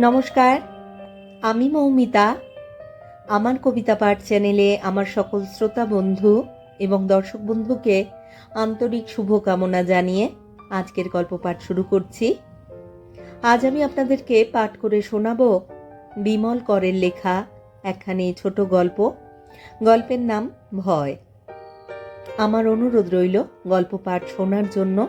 নমস্কার, আমি মৌমিতা। আমার কবিতা পাঠ চ্যানেলে আমার সকল শ্রোতা বন্ধু এবং দর্শক বন্ধুকে আন্তরিক শুভকামনা জানিয়ে আজকের গল্প পাঠ শুরু করছি। আজ আমি আপনাদেরকে পাঠ করে শোনাব বিমল করের লেখা একখানি ছোট গল্প। গল্পের নাম ভয়। আমার অনুরোধ রইল গল্প পাঠ শোনার জন্য।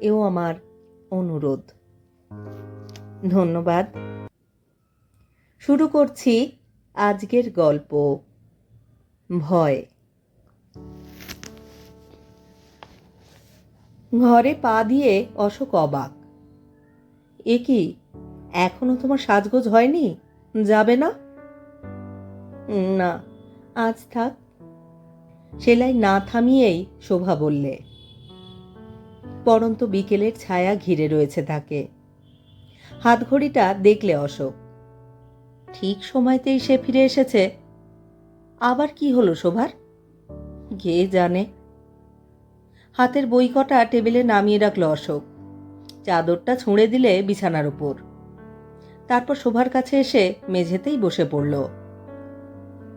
এও আমার অনুরোধ। ধন্যবাদ। শুরু করছি আজকের গল্প, ভয়। ঘরে পা দিয়ে অশোক অবাক। এ কি, এখনও তোমার সাজগোজ হয়নি? যাবে না? না, আজ থাক। সেলাই না থামিয়েই শোভা বললে। পরন্ত বিকেলের ছায়া ঘিরে রয়েছে তাকে। হাতঘড়িটা দেখলে অশোক। ঠিক সময়তেই সে ফিরে এসেছে। আবার কি হলো শোভার? গে জানে? হাতের বই কটা টেবিলে নামিয়ে রাখল অশোক। চাদরটা ছুঁড়ে দিলে বিছানার উপর। তারপর শোভার কাছে এসে মেঝেতেই বসে পড়ল।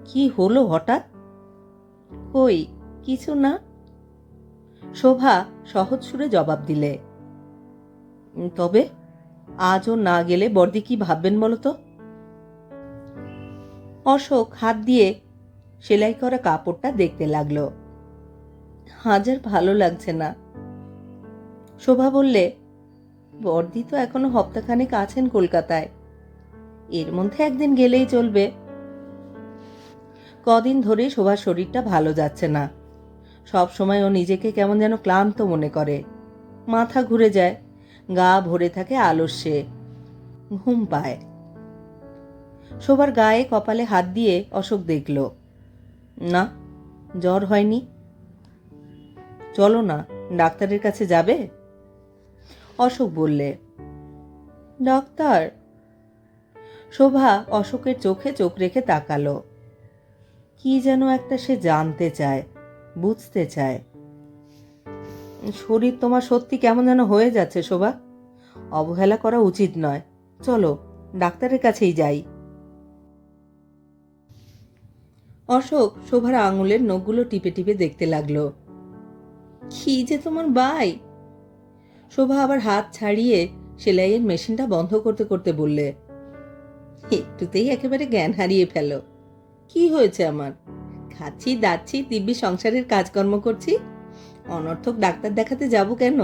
কি হলো হঠাৎ? কই, কিছু না। শোভা সহজ সুরে জবাব দিলে তবে আজও না গেলে বর্দি কি ভাববেন বলো তো অশোক হাত দিয়ে সেলাই করা কাপড়টা দেখতে লাগল। হাজার ভালো লাগছে না। শোভা বললে বর্দি তো এখনও হপ্তাখানেক আছেন কলকাতায়। এর মধ্যে একদিন গেলেই চলবে। কদিন ধরে শোভার শরীরটা ভালো যাচ্ছে না। সব সময় ও নিজেকে কেমন যেন ক্লান্ত মনে করে। মাথা ঘুরে যায়, গা ভরে থাকে আলস্যে ঘুম পায়। শোবার গায়ে কপালে হাত দিয়ে অশোক দেখল। না, জ্বর হয়নি। চলো না, ডাক্তারের কাছে যাবে? অশোক বললে। ডাক্তার? শোভা অশোকের চোখে চোখ রেখে তাকালো। কি যেন একটা সে জানতে চায়। বুঝতে চায়। শরীর তোমার সত্যি কেমন যেন হয়ে যাচ্ছে, শোভা। অবহেলা করা উচিত নয়। চলো, ডাক্তারের কাছেই যাই। অশোক শোভার আঙুলের নখগুলো টিপে টিপে দেখতে লাগল। কি যে তোমার বাই! শোভা আবার হাত ছাড়িয়ে সেলাইয়ের মেশিনটা বন্ধ করতে করতে বললে, একটুতেই একেবারে জ্ঞান হারিয়ে ফেলো। কি হয়েছে আমার? খাচ্ছি, দাচ্ছি, দিব্যি সংসারের কাজকর্ম করছি। অনর্থক ডাক্তার দেখাতে যাব কেন?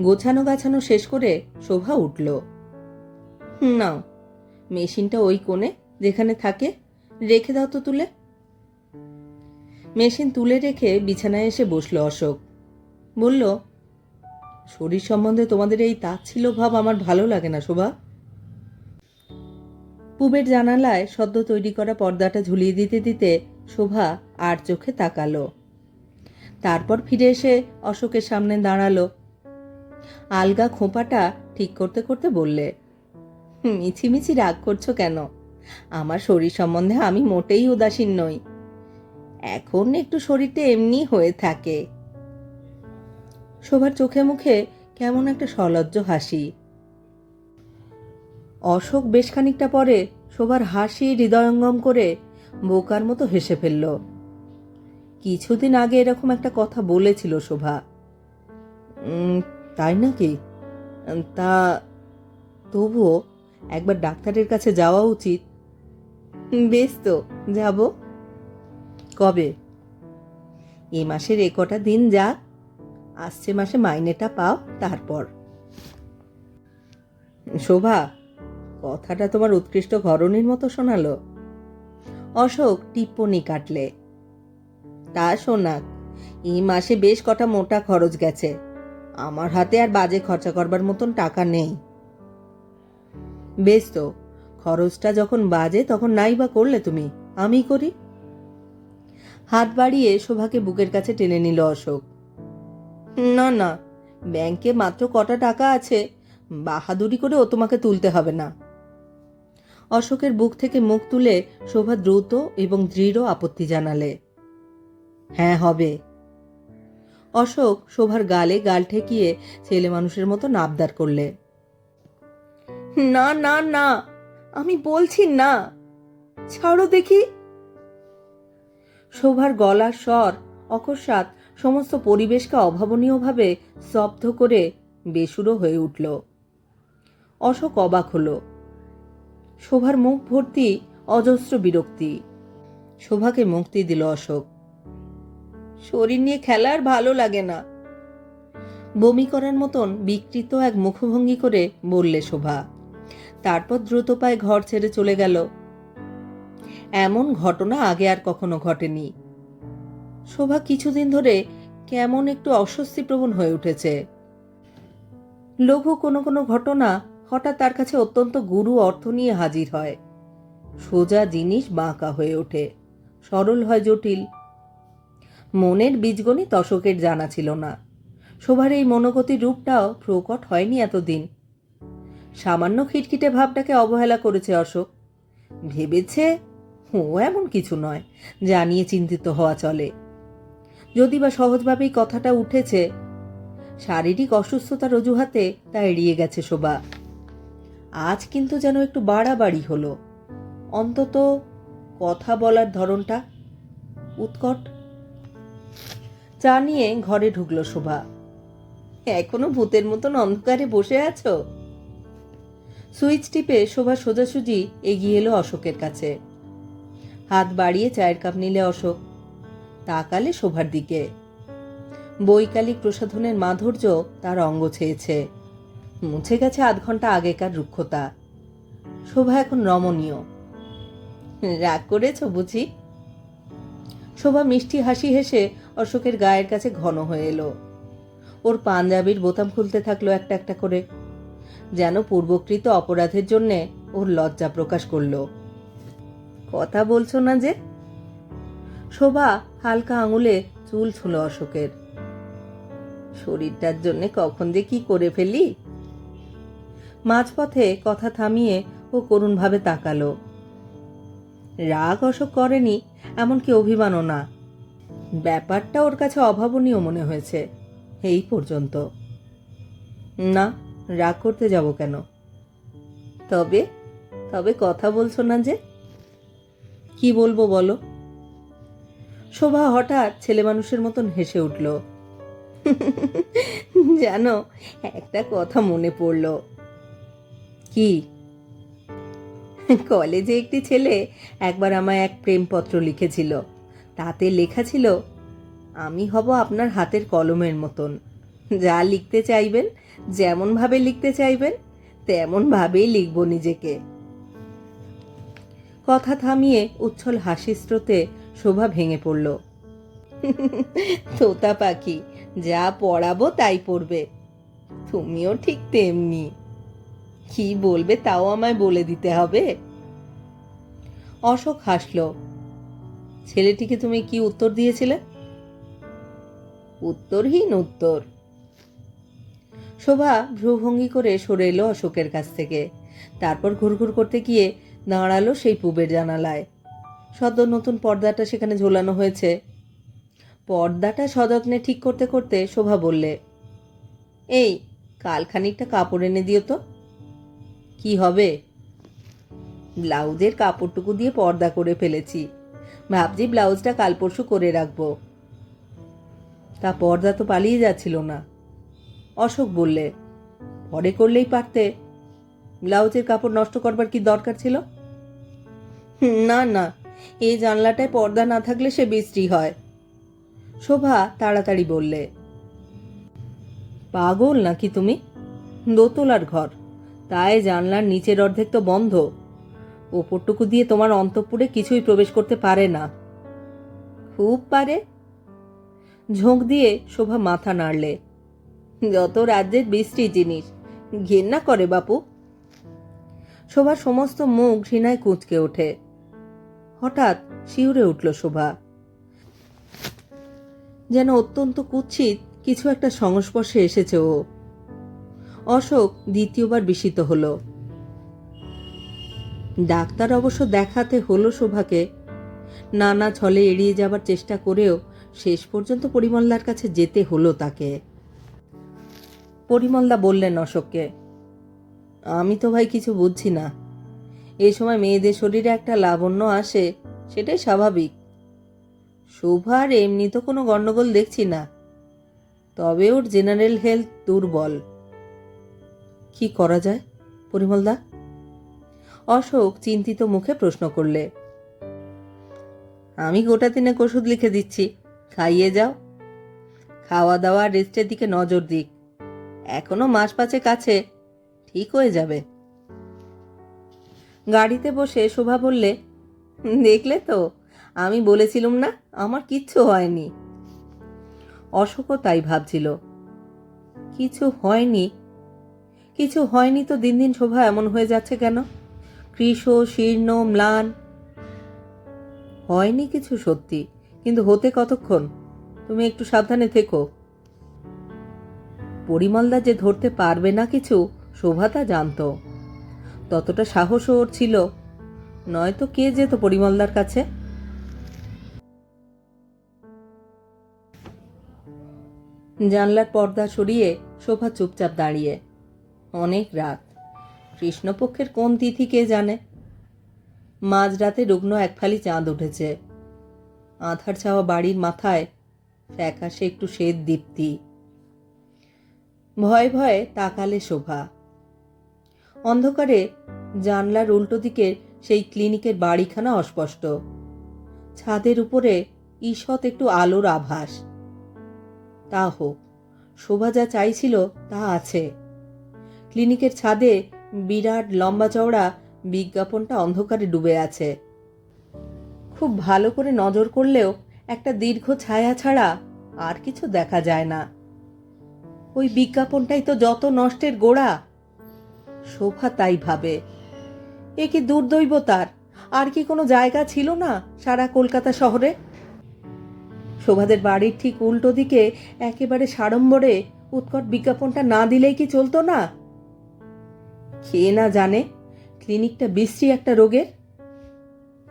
গোছানো গাছানো শেষ করে শোভা উঠল। নাও। মেশিনটা ওই কোণে, যেখানে থাকে, রেখে দাও তো তুলে। মেশিন তুলে রেখে বিছানায় এসে বসল অশোক। বলল, শরীর সম্বন্ধে তোমাদের এই তাচ্ছিল ভাব আমার ভালো লাগে না, শোভা। পুবের জানালায় সদ্য তৈরি করা পর্দাটা ঝুলিয়ে দিতে দিতে শোভা আর চোখে তাকালো। তারপর ফিরে এসে অশোকের সামনে দাঁড়াল। আলগা খোঁপাটা ঠিক করতে করতে বললে মিছিমিছি রাগ করছ কেন? আমার শরীর সম্বন্ধে আমি মোটেই উদাসীন নই। এখন একটু শরীরটা এমনি হয়ে থাকে। শোভার চোখে মুখে কেমন একটা সলজ্জ হাসি। অশোক বেশ খানিকটা পরে শোভার হাসি হৃদয়ঙ্গম করে বোকার মতো হেসে ফেলল। কিছুদিন আগে এরকম একটা কথা বলেছিল শোভা। তাই নাকি? তা তবুও একবার ডাক্তারের কাছে যাওয়া উচিত। বেশ তো, যাব। কবে? এ মাসের এ কটা দিন যাক আসছে মাসে মাইনেটা পাও তারপর। শোভা কথাটা তোমার উৎকৃষ্ট ঘরণীর মতো শোনালো। অশোক টিপ্পনি কাটলে। তা শোনাক, এই মাসে বেশ কটা মোটা খরচ গেছে। আমার হাতে আর বাজে খরচা করবার মতন টাকা নেই। বেশ তো, খরচটা যখন বাজে তখন নাই বা করলে তুমি, আমি করি। হাত বাড়িয়ে শোভাকে বুকের কাছে টেনে নিল অশোক। না না, ব্যাংকে মাত্র কটা টাকা আছে, বাহাদুরি করে ও তোমাকে তুলতে হবে না। অশোকের বুক থেকে মুখ তুলে শোভা দ্রুত এবং দৃঢ় আপত্তি জানালে। হ্যাঁ হবে। অশোক শোভার গালে গাল ঠেকিয়ে ছেলে মানুষের মতো নাবদার করলে। না না না, আমি বলছি না। ছাড়ো দেখি। শোভার গলার স্বর অকস্মাৎ সমস্ত পরিবেশকে অভাবনীয়ভাবে স্তব্ধ করে বেসুরো হয়ে উঠল। অশোক অবাক হলো। শোভার মুখ ভর্তি অজস্র বিরক্তি। শোভাকে মুক্তি দিল অশোক। শরীর নিয়ে খেলা আর ভালো লাগে না। বমি করার মতন বিকৃত এক মুখভঙ্গি করে বললে শোভা, তারপর দ্রুত পায়ে ঘর ছেড়ে চলে গেল। এমন ঘটনা আগে আর কখনো ঘটেনি। শোভা কিছুদিন ধরে কেমন একটু অস্বস্তিপ্রবণ হয়ে উঠেছে। লঘু কোনো কোনো ঘটনা হঠাৎ তার কাছে অত্যন্ত গুরু অর্থ নিয়ে হাজির হয়। সোজা জিনিস বাঁকা হয়ে ওঠে। সরল হয় জটিল। মনের বীজগণিত দশকের জানা ছিল না। শোভার এই মনোগতি রূপটাও প্রকট হয়নি এতদিন। সামান্য খিটখিটে ভাবটাকে অবহেলা করেছে অশোক। ভেবেছে, ও, এমন কিছু নয়, জানিয়ে চিন্তিত হওয়া চলে। যদি বা সহজভাবেই কথাটা উঠেছে, শারীরিক অসুস্থতার অজুহাতে তা এড়িয়ে গেছে শোভা। আজ কিন্তু যেন একটু বাড়াবাড়ি হলো। অন্তত কথা বলার ধরনটা উৎকট। চা নিয়ে ঘরে ঢুকলো শোভা। এখনও ভূতের মতন অন্ধকারে বসে আছো? সুইচ টিপে শোভা সোজাসুজি এগিয়ে এলো অশোকের কাছে। হাত বাড়িয়ে চায়ের কাপ নিলে অশোক। তাকালে শোভার দিকে। বৈকালিক প্রসাধনের মাধুর্য তার অঙ্গ ছেয়েছে। মুছে গেছে আধ ঘণ্টা আগেকার রুক্ষতা। শোভা এখন রমণীয়। রাগ করেছ বুঝি? শোভা মিষ্টি হাসি হেসে অশোকের গায়ের কাছে ঘন হয়ে এলো। ওর পাঞ্জাবির বোতাম খুলতে থাকল একটা একটা করে। যেন পূর্বকৃত অপরাধের জন্যে ওর লজ্জা প্রকাশ করল। কথা বলছো না যে? শোভা হালকা আঙুলে চুল ছুলো অশোকের। শরীরটার জন্য কখন যে কি করে ফেলি? মাঝপথে কথা থামিয়ে ও করুণভাবে তাকালো। রাগ অশোক করেনি, এমনকি অভিমানও না। ব্যাপারটা ওর কাছে অভাবনীয় মনে হয়েছে, এই পর্যন্ত। না, রাগ করতে যাব কেন? তবে তবে কথা বলছো না যে? কি বলব বলো? শোভা হঠাৎ ছেলে মানুষের মতন হেসে উঠল। জানো, একটা কথা মনে পড়ল। কি? কলেজে একটি ছেলে একবার আমায় এক প্রেমপত্র লিখেছিল। তাতে লেখা ছিল, আমি হব আপনার হাতের কলমের মতন। যা লিখতে চাইবেন, যেমনভাবে লিখতে চাইবেন, তেমনভাবেই লিখব নিজেকে। কথা থামিয়ে উচ্ছল হাসি স্রোতে শোভা ভেঙে পড়ল। তোতা পাখি, যা পড়াবো তাই পড়বে। তুমিও ঠিক তেমনি। কি বলবে তাও আমায় বলে দিতে হবে? অশোক হাসল। ছেলেটিকে তুমি কি উত্তর দিয়েছিলে? উত্তরহীন উত্তর। শোভা ভ্রুভঙ্গি করে সরে এলো অশোকের কাছ থেকে। তারপর ঘুরঘুর করতে গিয়ে দাঁড়াল সেই পুবের জানালায়। সদ্য নতুন পর্দাটা সেখানে ঝোলানো হয়েছে। পর্দাটা সযত্নে ঠিক করতে করতে শোভা বললে, এই, কাল খানিকটা কাপড় এনে দিও তো। কি হবে? ব্লাউজের কাপড়টুকু দিয়ে পর্দা করে ফেলেছি। ভাবছি ব্লাউজটা কাল পরশু করে রাখব। তা পর্দা তো পালিয়ে যাচ্ছিল না। অশোক বললে, পরে করলেই পারতে। ব্লাউজের কাপড় নষ্ট করবার কি দরকার ছিল? না না, এই জানলাটায় পর্দা না থাকলে সে বিশ্রী হয়। শোভা তাড়াতাড়ি বললে, পাগল নাকি তুমি? দোতলার ঘর। তাই জানলার নিচের অর্ধেক তো বন্ধ। ওপরটুকু দিয়ে তোমার অন্তঃপুরে কিছুই প্রবেশ করতে পারে না। খুব পারে। ঝোঁক দিয়ে শোভা মাথা নাড়লে। যত রাজ্যের বৃষ্টি জিনিস, ঘেন্না করে বাপু। শোভার সমস্ত মুখ ঘৃণায় কুঁচকে ওঠে। হঠাৎ শিউরে উঠল শোভা। যেন অত্যন্ত কুৎসিত কিছু একটা সংস্পর্শে এসেছে ও। অশোক দ্বিতীয়বার বিস্মিত হলো। ডাক্তার অবশ্য দেখাতে হলো শোভাকে। নানা ছলে এড়িয়ে যাবার চেষ্টা করেও শেষ পর্যন্ত পরিমলদার কাছে যেতে হলো তাকে। পরিমলদা বললেন অশোককে, আমি তো ভাই কিছু বুঝছি না। এই সময় মেয়েদের শরীরে একটা লাবণ্য আসে, সেটাই স্বাভাবিক। শোভার এমনি তো কোনো গণ্ডগোল দেখছি না। তবে ওর জেনারেল হেলথ দুর্বল। কি করা যায়, পরিমলদা? অশোক চিন্তিত মুখে প্রশ্ন করলে। আমি গোটা তিনেক ওষুধ লিখে দিচ্ছি, খাইয়ে যাও। খাওয়া দাওয়া রেস্টের দিকে নজর দিক। এখনও মাস পাঁচে কাছে ঠিক হয়ে যাবে। গাড়িতে বসে শোভা বললে, দেখলে তো, আমি বলেছিলাম না, আমার কিচ্ছু হয়নি। অশোকও তাই ভাবছিল। কিছু হয়নি কিছু হয়নি তো দিন দিন শোভা এমন হয়ে যাচ্ছে কেন? কৃষ, শীর্ণ, ম্লান। হয়নি কিছু সত্যি, কিন্তু হতে কতক্ষণ? তুমি একটু সাবধানে থেকো। পরিমলদা যে ধরতে পারবে না কিছু, শোভা তা জানতো। ততটা সাহসও ওর ছিল। নয়তো কে যেত পরিমলদার কাছে? জানলার পর্দা সরিয়ে শোভা চুপচাপ দাঁড়িয়ে অনেক রাত। কৃষ্ণপক্ষের কোন তিথি কে জানে? মাঝরাতে রুগ্ন একফালি চাঁদ উঠেছে। আধার ছাওয়া বাড়ির মাথায় ফ্যাকাশে একটু শ্বেত দীপ্তি। ভয়ে ভয়ে তাকালে শোভা। অন্ধকারে জানলার উল্টো দিকের সেই ক্লিনিকের বাড়িখানা অস্পষ্ট। ছাদের উপরে ঈষৎ একটু আলোর আভাস। তা হোক, শোভা যা চাইছিল তা আছে। ক্লিনিকের ছাদে বিরাট লম্বা চওড়া বিজ্ঞাপনটা অন্ধকারে ডুবে আছে। খুব ভালো করে নজর করলেও একটা দীর্ঘ ছায়া ছাড়া আর কিছু দেখা যায় না। ওই বিজ্ঞাপনটাই তো যত নষ্টের গোড়া। শোভা তাই ভাবে। এ কি দুর্দৈব তার আর কি কোনো জায়গা ছিল না সারা কলকাতা শহরে? শোভাদের বাড়ির ঠিক উল্টো দিকে একেবারে সাড়ম্বরে উৎকট বিজ্ঞাপনটা না দিলেই কি চলতো না? খেয়ে না জানে, ক্লিনিকটা বিশ্রী একটা রোগের?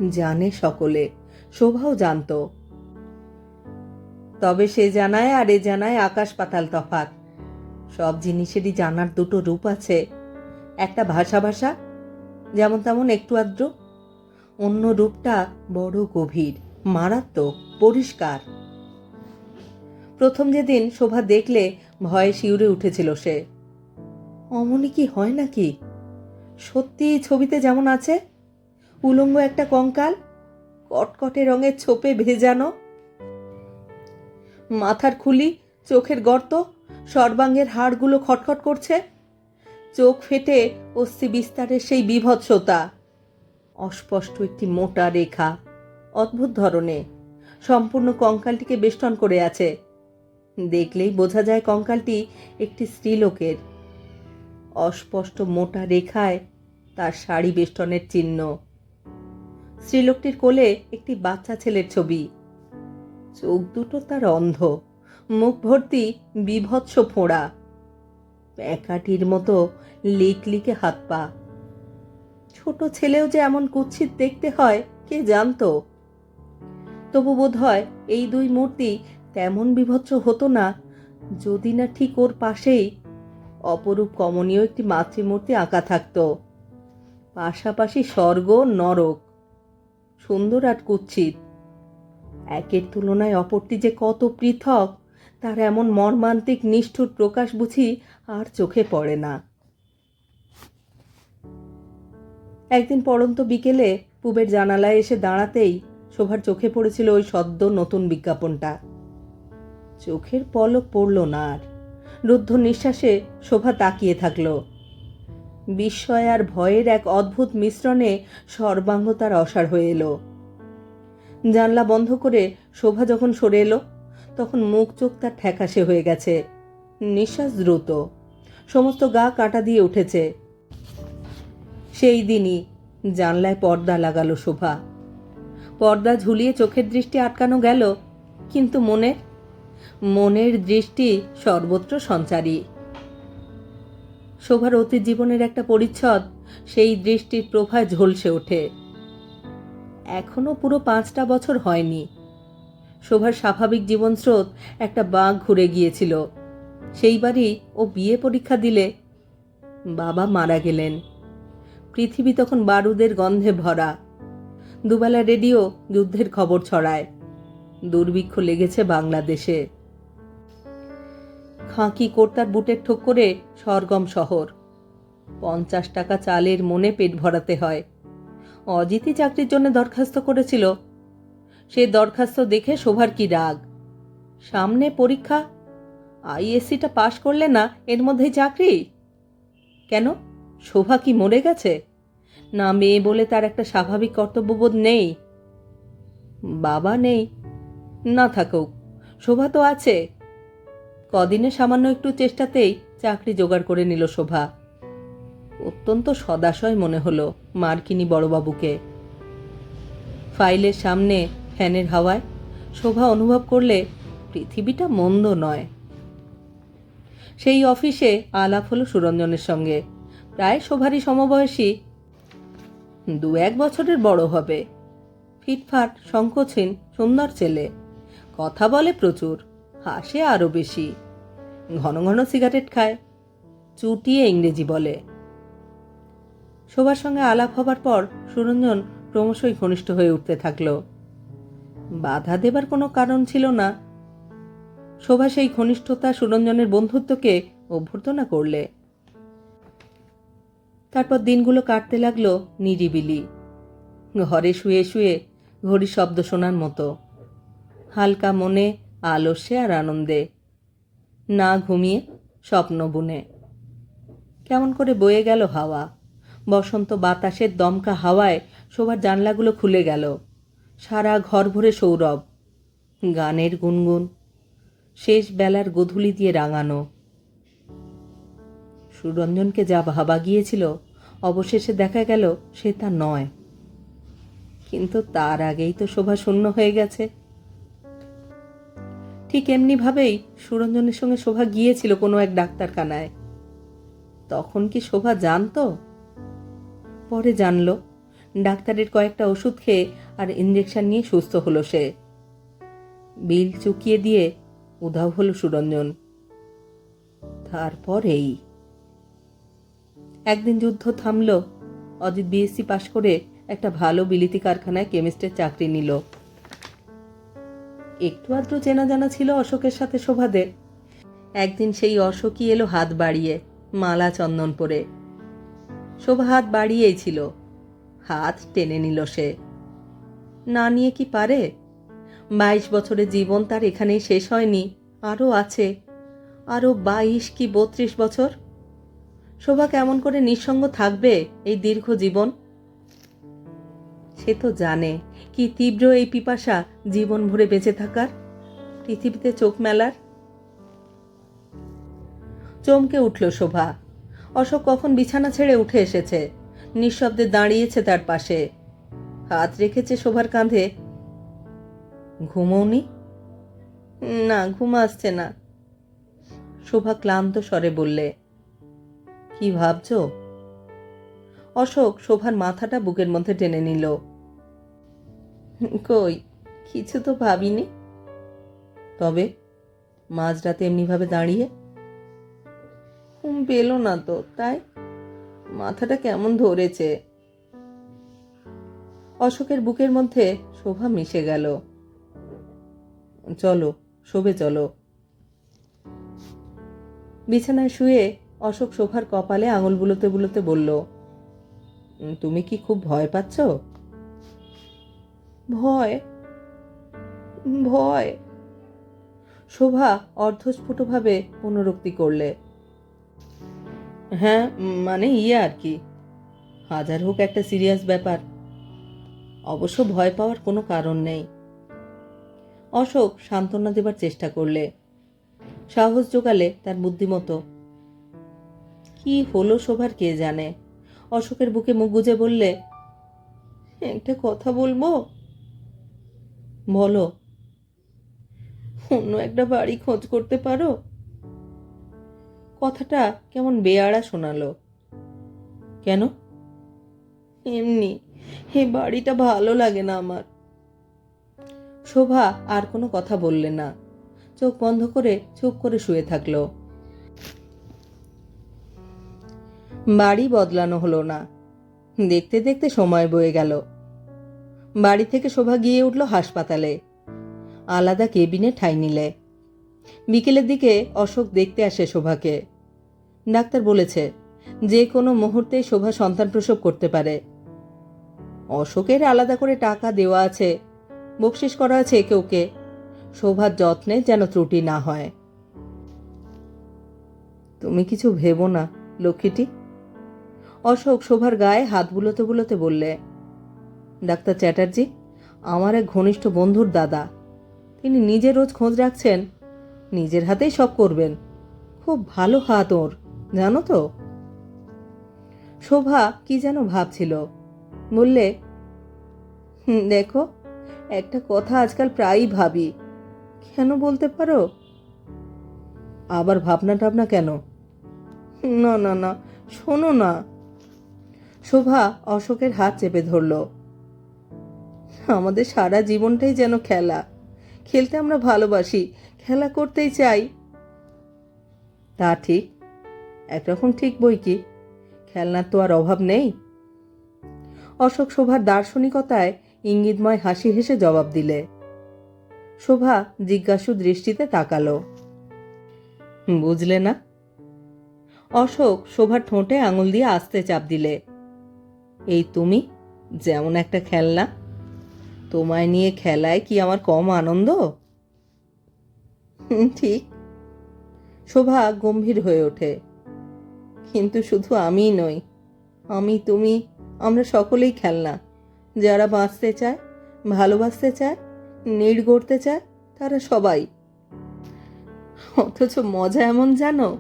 জানে সকলে, শোভাও জানতো। তবে সে জানায় আর এ জানায় আকাশ পাতাল তফাত। সব জিনিসেরই জানার দুটো রূপ আছে। একটা ভাষা ভাষা, যেমন তেমন একটু আদ্র। অন্য রূপটা বড় গভীর, মারাত্মক, পরিষ্কার। প্রথম যেদিন শোভা দেখলে ভয়ে শিউরে উঠেছিল সে। অমনি কি হয় নাকি? সত্যি ছবিতে যেমন আছে, উলঙ্গ একটা কঙ্কাল, কটকটে রঙের ছোপে ভেজানো, মাথার খুলি, চোখের গর্ত, সর্বাঙ্গের হাড়গুলো খটখট করছে, চোখ ফেটে অস্থি বিস্তারের সেই বিভৎসতা। অস্পষ্ট একটি মোটা রেখা, অদ্ভুত ধরনের সম্পূর্ণ কঙ্কালটিকে বেষ্টন করে আছে। দেখলেই বোঝা যায় কঙ্কালটি একটি স্ত্রীলোকের। অস্পষ্ট মোটা রেখায় তার শাড়ি বেষ্টনের চিহ্ন। স্ত্রীলোকটির কোলে একটি বাচ্চা ছেলের ছবি। চোখ দুটো তার অন্ধ, মুখ ভর্তি বিভৎস ফোঁড়া। প্যাকাটির মতো লিক লিকে হাত পা। ছোট ছেলেও যে এমন কুৎসিত দেখতে হয়, কে জানতো? তবু বোধ হয় এই দুই মূর্তি তেমন বিভৎস হতো না, যদি না ঠিক ওর পাশেই অপরূপ কমনীয় একটি মাতৃমূর্তি আঁকা থাকতো। পাশাপাশি স্বর্গ নরক। সুন্দর আর কুৎসিত। একের তুলনায় অপরটি যে কত পৃথক, তার এমন মর্মান্তিক নিষ্ঠুর প্রকাশ বুঝি আর চোখে পড়ে না। একদিন পড়ন্ত বিকেলে পুবের জানালায় এসে দাঁড়াতেই শোভার চোখে পড়েছিল ওই সদ্য নতুন বিজ্ঞাপনটা। চোখের পলক পড়ল না আর। রুদ্ধ নিঃশ্বাসে শোভা তাকিয়ে থাকল। বিস্ময় আর ভয়ের এক অদ্ভুত মিশ্রণে সর্বাঙ্গ তার অসাড় হয়ে এলো। জানলা বন্ধ করে শোভা যখন সরে এলো, তখন মুখ চোখ তার ঠ্যাকাশে হয়ে গেছে। নিঃশ্বাস দ্রুত। সমস্ত গা কাটা দিয়ে উঠেছে। সেই দিনই জানলায় পর্দা লাগালো শোভা। পর্দা ঝুলিয়ে চোখের দৃষ্টি আটকানো গেল, কিন্তু মনের মনের দৃষ্টি সর্বত্র সঞ্চারী। শোভার অতীত জীবনের একটা পরিচ্ছদ, সেই দৃষ্টির প্রভায় ঝলসে ওঠে। এখনও পুরো পাঁচটা বছর হয়নি। শোভার স্বাভাবিক জীবনস্রোত একটা বাঘ ঘুরে গিয়েছিল। সেইবারই ও বিয়ে পরীক্ষা দিলে বাবা মারা গেলেন। পৃথিবী তখন বারুদের গন্ধে ভরা। দুবেলা রেডিও, যুদ্ধের খবর ছড়ায়। দুর্ভিক্ষ লেগেছে বাংলাদেশে। খাঁকি কোর্তার বুটের ঠোক করে সরগম শহর। পঞ্চাশ টাকা চালের মনে পেট ভরাতে হয়। অজিতই চাকরির জন্য দরখাস্ত করেছিল। সে দরখাস্ত দেখে শোভার কি রাগ। সামনে পরীক্ষা, আইএসসিটা পাশ করলে না এর মধ্যেই চাকরি? কেন? শোভা কি মরে গেছে? না মেয়ে বলে তার একটা স্বাভাবিক কর্তব্যবোধ নেই। বাবা নেই। না থাকুক। শোভা তো আছে। কদিনে সামান্য একটু চেষ্টাতেই চাকরি জোগাড় করে নিল শোভা। অত্যন্ত সদাশয় মনে হলো মার্কিনী বড়বাবুকে। ফাইলের সামনে ফ্যানের হাওয়ায় শোভা অনুভব করলে পৃথিবীটা মন্দ নয়। সেই অফিসে আলাপ হলো সুরঞ্জনের সঙ্গে। প্রায় শোভারই সমবয়সী। দু এক বছরের বড় হবে। ফিটফাট সংকোচহীন সুন্দর ছেলে। কথা বলে প্রচুর, হাসে আরও বেশি। ঘন ঘন সিগারেট খায়, চুটিয়ে ইংরেজি বলে। শোভার সঙ্গে আলাপ হবার পর সুরঞ্জন ক্রমশই ঘনিষ্ঠ হয়ে উঠতে থাকল। বাধা দেবার কোনো কারণ ছিল না। শোভা সেই ঘনিষ্ঠতা সুরঞ্জনের বন্ধুত্বকে অভ্যর্থনা করলে। তারপর দিনগুলো কাটতে লাগল নিরিবিলি। ঘরে শুয়ে শুয়ে ঘড়ির শব্দ শোনার মতো। হালকা মনে, আলস্যে আর আনন্দে। না ঘুমিয়ে, স্বপ্ন বুনে। কেমন করে বয়ে গেল হাওয়া। বসন্ত বাতাসের দমকা হাওয়ায় শোবার জানলাগুলো খুলে গেল। সারা ঘর ভরে সৌরভ। গানের গুনগুন। শেষ বেলার গধূলি দিয়ে রাঙানো। সুরঞ্জনকে যা ভাবা গিয়েছিল, অবশেষে দেখা গেল সে তা নয়। কিন্তু তার আগেই তো শোভা শূন্য হয়ে গেছে। ঠিক এমনিভাবেই সুরঞ্জনের সঙ্গে শোভা গিয়েছিল কোনো এক ডাক্তারখানায়। তখন কি শোভা জানতো? পরে জানলো। ডাক্তারের কয়েকটা ওষুধ খেয়ে আর ইঞ্জেকশন নিয়ে সুস্থ হলো সে। বিল চুকিয়ে দিয়ে উধাও হলো সুরঞ্জন। তারপরেই একদিন যুদ্ধ থামলো। অজিত বিএসসি পাশ করে একটা ভালো বিলিতি কারখানায় কেমিস্টের চাকরি নিল। একটু আধটু চেনা জানা ছিল অশোকের সাথে শোভাদের। একদিন সেই অশোকই এলো হাত বাড়িয়ে, মালা চন্দন পরে। শোভা হাত বাড়িয়েই ছিল। হাত টেনে নিল সে। না নিয়ে কি পারে? বাইশ বছরের জীবন তার এখানেই শেষ হয়নি, আরও আছে। আরও বাইশ কি বত্রিশ বছর? শোভা কেমন করে নিঃসঙ্গ থাকবে এই দীর্ঘ জীবন? সে তো জানে। কি তীব্র এই পিপাসা জীবন ভরে বেঁচে থাকার? পৃথিবীতে চোখ মেলার? চমকে উঠল শোভা। অশোক কখন বিছানা ছেড়ে উঠে এসেছে? নিঃশব্দে দাঁড়িয়েছে তার পাশে। হাত রেখেছে শোভার কাঁধে। ঘুমোনি না, ঘুম আসছে না। শোভা ক্লান্ত স্বরে বললে, কি ভাবছ? অশোক শোভার মাথাটা বুকের মধ্যে টেনে নিল। কই? কিছু তো ভাবিনি। তবে মাঝরাতে এমনিভাবে দাঁড়িয়ে ঘুম পেল না তো, তাই মাথাটা কেমন ধরেছে? অশোকের বুকের মধ্যে শোভা মিশে গেল। চলো, শোবে চলো। বিছানায় শুয়ে অশোক শোভার কপালে আঙুল বুলোতে বুলোতে বলল তুমি কি খুব ভয় পাচ্ছ? ভয় ভয়। শোভা অর্ধস্ফুটভাবে পুনরুক্তি করলে। হ্যাঁ মানে ইয়ে আর কি। হাজার হোক একটা সিরিয়াস ব্যাপার। অবশ্য ভয় পাওয়ার কোনো কারণ নেই। অশোক সান্ত্বনা দেবার চেষ্টা করলে। সাহস জোগালে তার বুদ্ধিমতো কি হলো শোভার কে জানে? অশোকের বুকে মুখ গুজে বললে, একটা কথা বলব? বলো। অন্য একটা বাড়ি খোঁজ করতে পারো? কথাটা কেমন বেয়াড়া শোনালো। কেন? এমনি এই বাড়িটা ভালো লাগে না আমার। শোভা আর কোনো কথা বললে না। চোখ বন্ধ করে চুপ করে শুয়ে থাকল। বাড়ি বদলানো হলো না। দেখতে দেখতে সময় বয়ে গেল। বাড়ি থেকে শোভা গিয়ে উঠল হাসপাতালে। আলাদা কেবিনে ঠাই নিলে। বিকেলের দিকে অশোক দেখতে আসে শোভাকে। ডাক্তার বলেছে, যে কোনো মুহূর্তেই শোভা সন্তান প্রসব করতে পারে। অশোকের আলাদা করে টাকা দেওয়া আছে বকশিস করা আছে একে ওকে। শোভার যত্নে যেন ত্রুটি না হয়। তুমি কিছু ভেবো না, লক্ষ্মীটি। অশোক শোভার গায়ে হাত বুলোতে বুলোতে বললে ডাক্তার চ্যাটার্জি আমার এক ঘনিষ্ঠ বন্ধুর দাদা। তিনি নিজে রোজ খোঁজ রাখছেন নিজের হাতেই সব করবেন। খুব ভালো হাত ওর জানো তো? শোভা কি যেন ভাবছিল। বললে "হুম, দেখো একটা কথা আজকাল প্রায়ই ভাবি। কেন বলতে পারো? আবার ভাবনা টাবনা কেন? না না না শোনো না। শোভা অশোকের হাত চেপে ধরল। আমাদের সারা জীবনটাই যেন খেলা। খেলতে আমরা ভালোবাসি, খেলা করতেই চাই। তা ঠিক। একরকম ঠিক বই কি? খেলনার তো আর অভাব নেই। অশোক শোভার দার্শনিকতায় ইঙ্গিতময় হাসি হেসে জবাব দিলে। শোভা জিজ্ঞাসু দৃষ্টিতে তাকালো। বুঝলে না? অশোক শোভার ঠোঁটে আঙুল দিয়ে আস্তে চাপ দিলে। এই তুমি? যেমন একটা খেলনা। তোমায় নিয়ে খেলায় কি আমার কম আনন্দ? ঠিক। শোভা গম্ভীর হয়ে ওঠে। কিন্তু শুধু আমিই নই, আমি, তুমি, আমরা সকলেই খেলনা। যারা বাঁচতে চায়, ভালোবাসতে চায়, নিড় গড়তে চায়, তারা সবাই। অথচ মজা এমন জানো,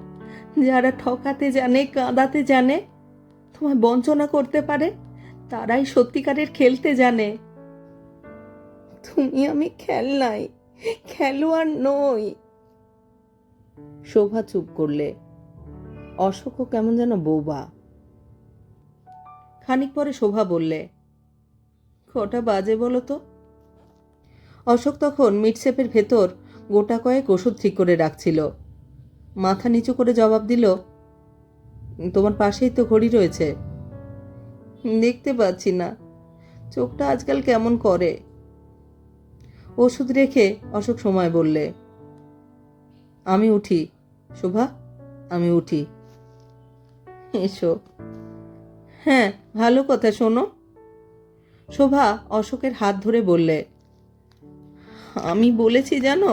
যারা ঠকাতে জানে, কাঁদাতে জানে, তোমায় বঞ্চনা করতে পারে, তারাই সত্যিকারের খেলতে জানে। তুমি আমি খেলনাই খেলোয়াড় নই। শোভা চুপ করলে। অশোকও কেমন যেন বৌবা। খানিক পরে শোভা বললে, কটা বাজে বলো তো? অশোক তখন মিটসেপের ভেতর গোটা কয়েক ওষুধ ঠিক করে রাখছিল। মাথা নিচু করে জবাব দিল, তোমার পাশেই তো ঘড়ি রয়েছে। দেখতে পাচ্ছি না। চোখটা আজকাল কেমন করে? ওষুধ রেখে অশোক সময় বললে, আমি উঠি, শোভা, আমি উঠি। এসো। হ্যাঁ ভালো কথা, শোনো। শোভা অশোকের হাত ধরে বললে, আমি বলেছি জানো?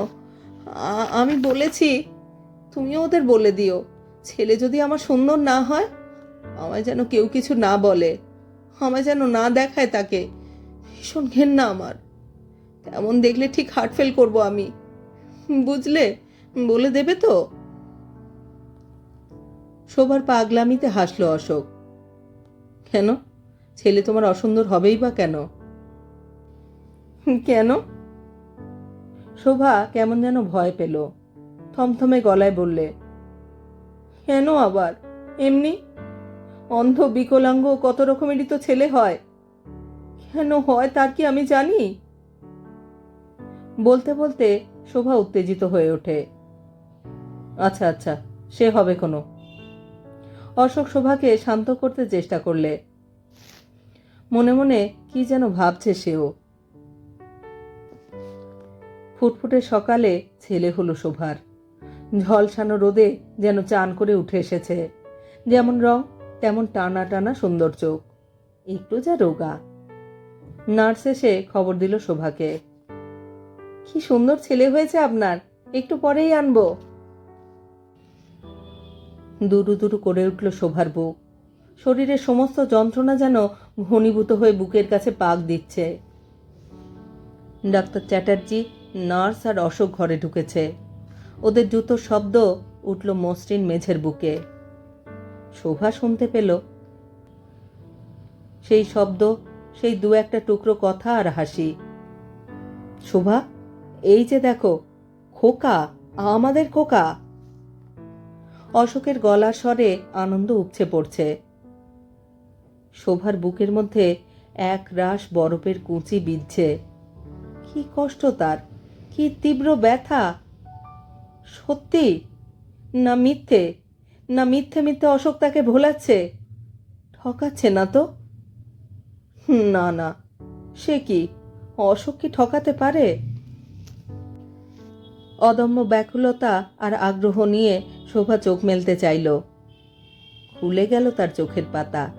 আমি বলেছি, তুমিও ওদের বলে দিও। ছেলে যদি আমার সুন্দর না হয়, আমায় যেন কেউ কিছু না বলে, আমায় যেন না দেখায় তাকে। ভীষণ ঘেন্না আমার। তেমন দেখলে ঠিক হার্ট ফেল করব আমি। বুঝলে? বলে দেবে তো? শোভার পাগলামিতে হাসলো অশোক। কেন? ছেলে তোমার অসুন্দর হবেই বা কেন? কেন? শোভা কেমন যেন ভয় পেল। থমথমে গলায় বললে, কেন আবার? এমনি? অন্ধ বিকলাঙ্গ কত রকমেরই তো ছেলে হয়। কেন হয় তার কি আমি জানি? বলতে বলতে শোভা উত্তেজিত হয়ে ওঠে। আচ্ছা আচ্ছা সে হবে কোনো। অশোক শোভাকে শান্ত করতে চেষ্টা করলে। মনে মনে কি যেন ভাবছে সেও। ফুটফুটে সকালে ছেলে হলো শোভার। ঝলসানো রোদে যেন চান করে উঠে এসেছে। যেমন রং, তেমন টানা টানা সুন্দর চোখ। একটু যা রোগা। নার্স এসে খবর দিল শোভাকে। কি সুন্দর ছেলে হয়েছে আপনার। একটু পরেই আনব। দুরু দুরু করে উঠল শোভার বুক। শরীরের সমস্ত যন্ত্রণা যেন ঘনীভূত হয়ে বুকের কাছে পাক দিচ্ছে। ডাক্তার চ্যাটার্জি, নার্স আর অশোক ঘরে ঢুকেছে। ওদের জুতোর শব্দ উঠল মসৃণ মেঝের বুকে। শোভা শুনতে পেল। সেই শব্দ, সেই দু একটা টুকরো কথা আর হাসি। শোভা এই যে দেখো, খোকা, আমাদের খোকা। অশোকের গলার স্বরে আনন্দ উপচে পড়ছে। শোভার বুকের মধ্যে এক রাশ বরফের কুঁচি বিঁধছে। কি কষ্ট তার, কি তীব্র ব্যথা। সত্যি? না মিথ্যে? না মিথ্যে মিথ্যে অশোক তাকে ভোলাচ্ছে? ঠকাচ্ছে না তো? না না। সে কি, অশোক কি ঠকাতে পারে? অদম্য ব্যাকুলতা আর আগ্রহ নিয়ে শোভা চোখ মেলতে চাইল। খুলে গেল তার চোখের পাতা।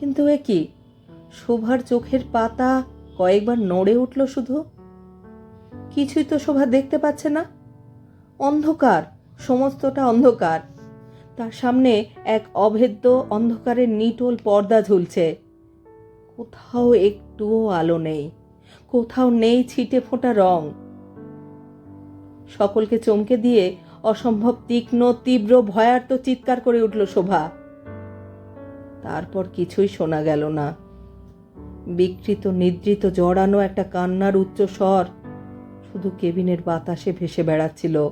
কিন্তু এ কি? শোভার চোখের পাতা কয়েকবার নড়ে উঠল শুধু? কিছুই তো শোভা দেখতে পাচ্ছে না। অন্ধকার, সমস্তটা অন্ধকার। তার সামনে এক অভেদ্য অন্ধকারের নিটোল পর্দা ঝুলছে। কোথাও একটুও আলো নেই। কোথাও নেই ছিটে ফোঁটা রং। সকলকে চমকে দিয়ে অসম্ভব তীক্ষ্ণ, তীব্র, ভয়ার্ত চিৎকার করে উঠল শোভা। তারপর কিছুই শোনা গেল না। বিকৃত, নিদ্রিত, জড়ানো একটা কান্নার উচ্চ স্বর শুধু কেবিনের বাতাসে ভেসে বেড়াচ্ছিল।